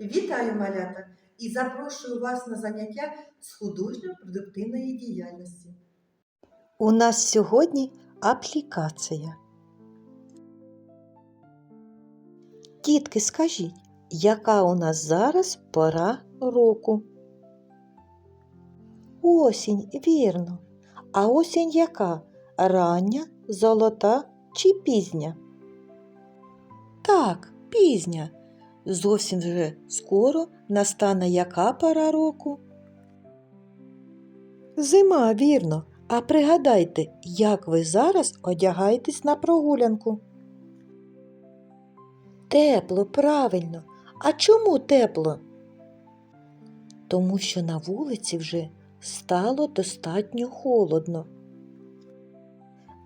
Вітаю малята і запрошую вас на заняття з художньо-продуктивної діяльності. У нас сьогодні аплікація. Дітки, скажіть, яка у нас зараз пора року? Осінь, вірно. А осінь яка? Рання, золота чи пізня? Так, пізня. Зовсім вже скоро настане яка пора року? Зима, вірно. А пригадайте, як ви зараз одягаєтесь на прогулянку? Тепло, правильно. А чому тепло? Тому що на вулиці вже стало достатньо холодно.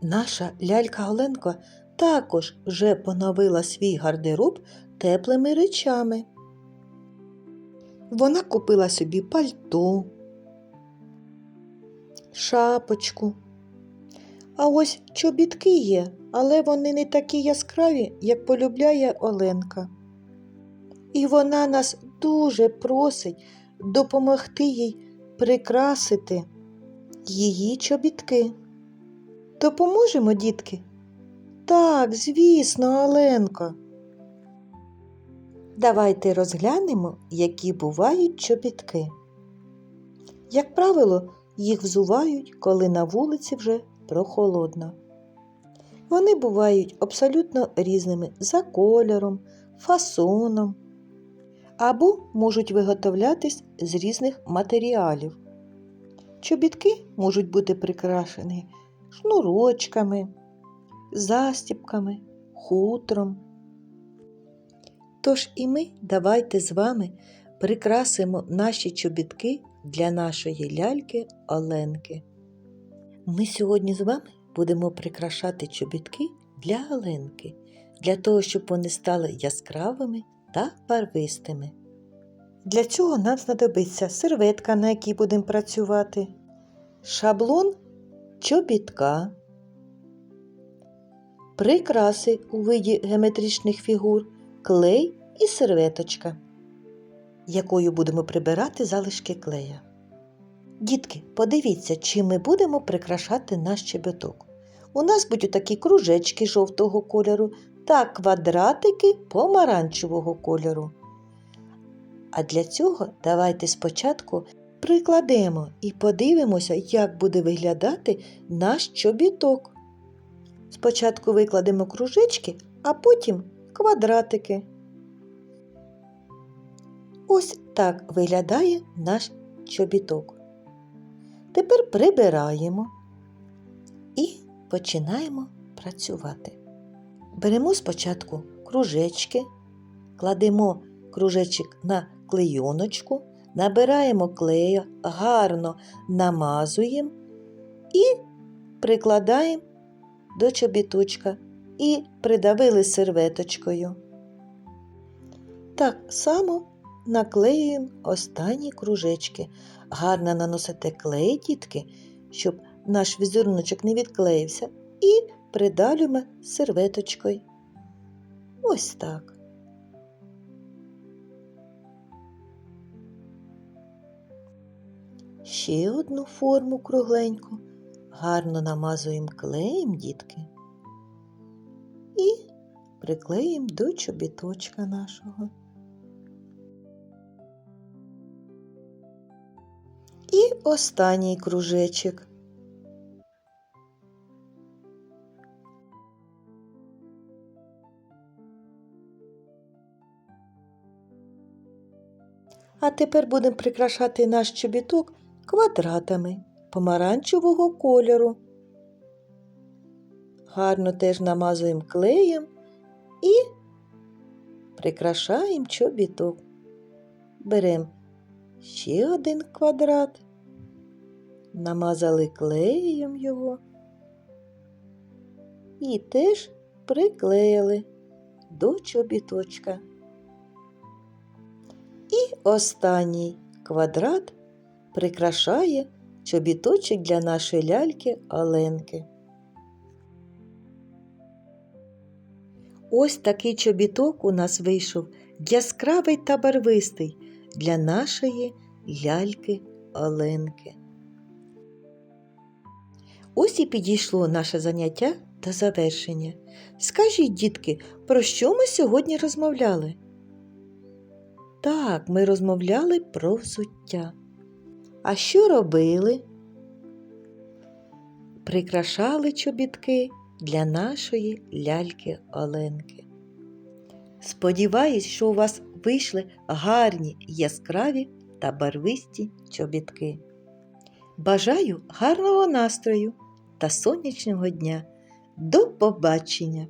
Наша лялька Оленка також вже поновила свій гардероб теплими речами. Вона купила собі пальто, шапочку. А ось чобітки є, але вони не такі яскраві, як полюбляє Оленка. І вона нас дуже просить допомогти їй прикрасити її чобітки. Допоможемо, дітки? Так, звісно, Оленко. Давайте розглянемо, які бувають чобітки. Як правило, їх взувають, коли на вулиці вже прохолодно. Вони бувають абсолютно різними за кольором, фасоном або можуть виготовлятись з різних матеріалів. Чобітки можуть бути прикрашені шнурочками, застіпками, хутром. Тож і ми давайте з вами прикрасимо наші чобітки для нашої ляльки Оленки. Ми сьогодні з вами будемо прикрашати чобітки для Оленки, для того, щоб вони стали яскравими та барвистими. Для цього нам знадобиться серветка, на якій будемо працювати, шаблон чобітка, прикраси у виді геометричних фігур, клей і серветочка, якою будемо прибирати залишки клея. Дітки, подивіться, чим ми будемо прикрашати наш чебеток. У нас будуть такі кружечки жовтого кольору та квадратики помаранчевого кольору. А для цього давайте спочатку прикладемо і подивимося, як буде виглядати наш чобіток. Спочатку викладемо кружечки, а потім квадратики. Ось так виглядає наш чобіток. Тепер прибираємо і починаємо працювати. Беремо спочатку кружечки, кладемо кружечок на клейоночку, набираємо клею, гарно намазуємо і прикладаємо до чобіточка і придавили серветочкою. Так само наклеюємо останні кружечки. Гарно наносите клей, дітки, щоб наш візеруночок не відклеївся, і придалюємо серветочкою. Ось так. Ще одну форму кругленьку. Гарно намазуємо клеєм, дітки, і приклеїмо до чобіточка нашого. І останній кружечок. А тепер будемо прикрашати наш чобіток квадратами помаранчевого кольору. Гарно теж намазуємо клеєм і прикрашаємо чобіток. Беремо ще один квадрат, намазали клеєм його і теж приклеїли до чобіточка. І останній квадрат прикрашає чобіточок для нашої ляльки Оленки. Ось такий чобіток у нас вийшов яскравий та барвистий для нашої ляльки Оленки. Ось і підійшло наше заняття до завершення. Скажіть, дітки, про що ми сьогодні розмовляли? Так, ми розмовляли про взуття. А що робили? Прикрашали чобітки для нашої ляльки Оленки. Сподіваюсь, що у вас вийшли гарні, яскраві та барвисті чобітки. Бажаю гарного настрою та сонячного дня. До побачення!